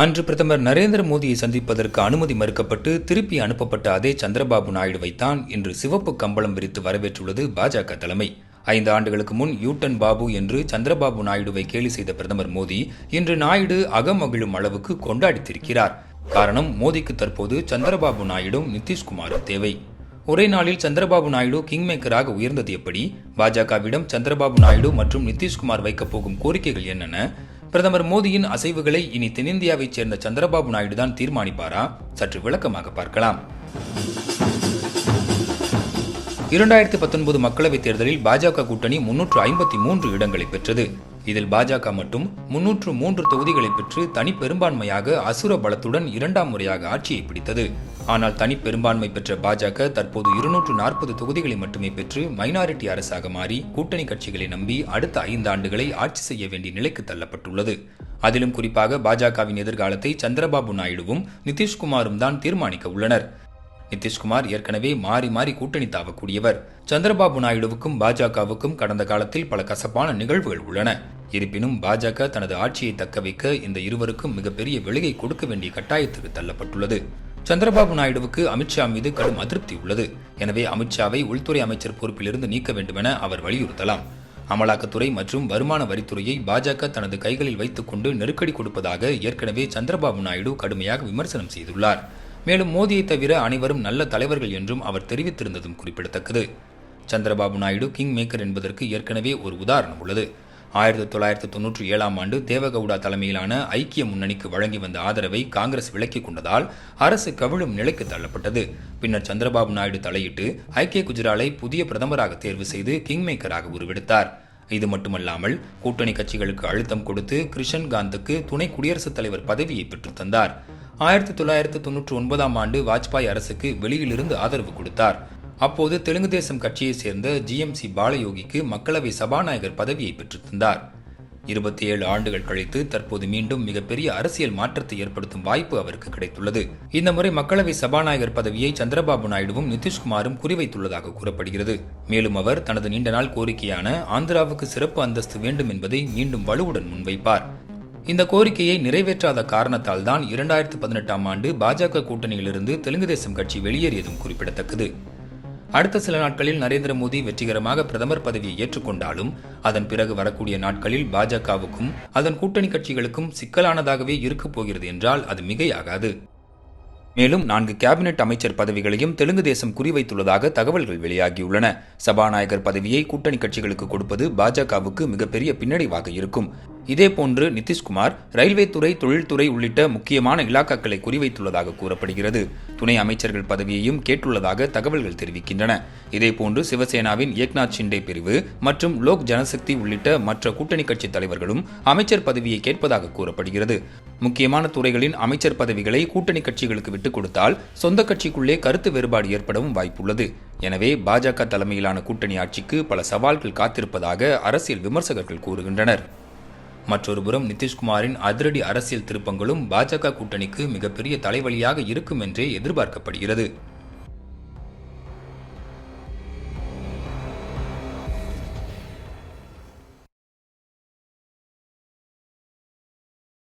அன்று பிரதமர் நரேந்திர மோடியை சந்திப்பதற்கு அனுமதி மறுக்கப்பட்டு திருப்பி அனுப்பப்பட்ட அதே சந்திரபாபு நாயுடுவைத்தான் இன்று சிவப்பு கம்பளம் விரித்து வரவேற்றுள்ளது பாஜக தலைமை. ஐந்து ஆண்டுகளுக்கு முன் யூட்டன் பாபு என்று சந்திரபாபு நாயுடுவை கேலி செய்த பிரதமர் மோடி இன்று நாயுடு அகமகிழும் அளவுக்கு கொண்டாடித்திருக்கிறார். காரணம் மோடிக்கு தற்போது சந்திரபாபு நாயுடும் நிதிஷ்குமாரும் தேவை. ஒரே நாளில் சந்திரபாபு நாயுடு கிங் மேக்கராக உயர்ந்தது எப்படி? பாஜகவிடம் சந்திரபாபு நாயுடு மற்றும் நிதிஷ்குமார் வைக்கப் போகும் கோரிக்கைகள் என்னென்ன? பிரதமர் மோடியின் அசைவுகளை இனி தென்னிந்தியாவைச் சேர்ந்த சந்திரபாபு நாயுடு தான் தீர்மானிப்பாரா? சற்று விளக்கமாக பார்க்கலாம். இரண்டாயிரத்தி பத்தொன்பது மக்களவைத் தேர்தலில் பாஜக கூட்டணி முன்னூற்று ஐம்பத்தி மூன்று இடங்களை பெற்றது. இதில் பாஜக மட்டும் முன்னூற்று மூன்று தொகுதிகளை பெற்று தனி பெரும்பான்மையாக அசுர பலத்துடன் இரண்டாம் முறையாக ஆட்சியை பிடித்தது. ஆனால் தனி பெரும்பான்மை பெற்ற பாஜக தற்போது இருநூற்று நாற்பது தொகுதிகளை மட்டுமே பெற்று மைனாரிட்டி அரசாக மாறி கூட்டணி கட்சிகளை நம்பி அடுத்த ஐந்து ஆண்டுகளை ஆட்சி செய்ய வேண்டிய நிலைக்கு தள்ளப்பட்டுள்ளது. அதிலும் குறிப்பாக பாஜகவின் எதிர்காலத்தை சந்திரபாபு நாயுடுவும் நிதிஷ்குமாரும் தான் தீர்மானிக்க உள்ளனர். நிதிஷ்குமார் ஏற்கனவே மாறி மாறி கூட்டணி தாவக்கூடியவர். சந்திரபாபு நாயுடுவுக்கும் பாஜகவுக்கும் கடந்த காலத்தில் பல கசப்பான நிகழ்வுகள் உள்ளன. இருப்பினும் பாஜக தனது ஆட்சியை தக்க வைக்க இந்த இருவருக்கும் மிகப்பெரிய விலையை கொடுக்க வேண்டிய கட்டாயத்துக்கு தள்ளப்பட்டுள்ளது. சந்திரபாபு நாயுடுவுக்கு அமித்ஷா மீது கடும் அதிருப்தி உள்ளது. எனவே அமித்ஷாவை உள்துறை அமைச்சர் பொறுப்பிலிருந்து நீக்க வேண்டுமென அவர் வலியுறுத்தலாம். அமலாக்கத்துறை மற்றும் வருமான வரித்துறையை பாஜக தனது கைகளில் வைத்துக் கொண்டு நெருக்கடி கொடுப்பதாக ஏற்கனவே சந்திரபாபு நாயுடு கடுமையாக விமர்சனம் செய்துள்ளார். மேலும் மோடியை தவிர அனைவரும் நல்ல தலைவர்கள் என்றும் அவர் தெரிவித்திருந்ததும் குறிப்பிடத்தக்கது. சந்திரபாபு நாயுடு கிங் மேக்கர் என்பதற்கு ஏற்கனவே ஒரு உதாரணம் உள்ளது. ஆயிரத்தி தொள்ளாயிரத்தி தொன்னூற்றி ஏழாம் ஆண்டு தேவகவுடா தலைமையிலான ஐக்கிய முன்னணிக்கு வழங்கி வந்த ஆதரவை காங்கிரஸ் விலக்கிக் கொண்டதால் அரசு கவிழும் நிலைக்கு தள்ளப்பட்டது. பின்னர் சந்திரபாபு நாயுடு தலையிட்டு ஐக்கிய குஜராலை புதிய பிரதமராக தேர்வு செய்து கிங் மேக்கராக உருவெடுத்தார். இது மட்டுமல்லாமல் கூட்டணி கட்சிகளுக்கு அழுத்தம் கொடுத்து கிருஷன் காந்துக்கு துணை குடியரசுத் தலைவர் பதவியை பெற்றுத்தந்தார் ஆயிரத்தி தொள்ளாயிரத்து தொன்னூற்றி ஒன்பதாம் ஆண்டு வாஜ்பாய் அரசுக்கு வெளியிலிருந்து ஆதரவு கொடுத்தார். அப்போது தெலுங்கு தேசம் கட்சியைச் சேர்ந்த ஜிஎம்சி பாலயோகிக்கு மக்களவை சபாநாயகர் பதவியை பெற்றுத் தந்தார் இருபத்தி ஏழு ஆண்டுகள் கழித்து தற்போது மீண்டும் மிகப்பெரிய அரசியல் மாற்றத்தை ஏற்படுத்தும் வாய்ப்பு அவருக்கு கிடைத்துள்ளது. இந்த முறை மக்களவை சபாநாயகர் பதவியை சந்திரபாபு நாயுடுவும் நிதிஷ்குமாரும் குறிவைத்துள்ளதாக கூறப்படுகிறது. மேலும் அவர் தனது நீண்ட நாள் கோரிக்கையான ஆந்திராவுக்கு சிறப்பு அந்தஸ்து வேண்டும் என்பதை மீண்டும் வலுவுடன் முன்வைப்பார். இந்த கோரிக்கையை நிறைவேற்றாத காரணத்தால் தான் இரண்டாயிரத்து பதினெட்டாம் ஆண்டு பாஜக கூட்டணியிலிருந்து தெலுங்கு தேசம் கட்சி வெளியேறியதும் குறிப்பிடத்தக்கது. அடுத்த சில நாட்களில் நரேந்திர மோடி வெற்றிகரமாக பிரதமர் பதவியை ஏற்றுக்கொண்டாலும் அதன் பிறகு வரக்கூடிய நாட்களில் பாஜகவுக்கும் அதன் கூட்டணி கட்சிகளுக்கும் சிக்கலானதாகவே இருக்கப் போகிறது என்றால் அது மிகையாகாது. மேலும் நான்கு கேபினெட் அமைச்சர் பதவிகளையும் தெலுங்கு தேசம் குறிவைத்துள்ளதாக தகவல்கள் வெளியாகியுள்ளன. சபாநாயகர் பதவியை கூட்டணி கட்சிகளுக்கு கொடுப்பது பாஜகவுக்கு மிகப்பெரிய பின்னடைவாக இருக்கும். இதேபோன்று நிதிஷ்குமார் ரயில்வே துறை தொழில்துறை உள்ளிட்ட முக்கியமான இலாக்காக்களை குறிவைத்துள்ளதாக கூறப்படுகிறது. துணை அமைச்சர்கள் பதவியையும் கேட்டுள்ளதாக தகவல்கள் தெரிவிக்கின்றன. இதேபோன்று சிவசேனாவின் ஏக்நாத் ஷிண்டே பிரிவு மற்றும் லோக் ஜனசக்தி உள்ளிட்ட மற்ற கூட்டணி கட்சி தலைவர்களும் அமைச்சர் பதவியை கேட்பதாக கூறப்படுகிறது. முக்கியமான துறைகளின் அமைச்சர் பதவிகளை கூட்டணி கட்சிகளுக்கு விட்டுக் கொடுத்தால் சொந்த கட்சிக்குள்ளே கருத்து வேறுபாடு ஏற்படவும் வாய்ப்புள்ளது. எனவே பாஜக தலைமையிலான கூட்டணி ஆட்சிக்கு பல சவால்கள் காத்திருப்பதாக அரசியல் விமர்சகர்கள் கூறுகின்றனர். மற்றொருபுறம் நிதிஷ்குமாரின் அதிரடி அரசியல் திருப்பங்களும் பாஜக கூட்டணிக்கு மிகப்பெரிய தலைவலியாக இருக்கும் என்றே எதிர்பார்க்கப்படுகிறது.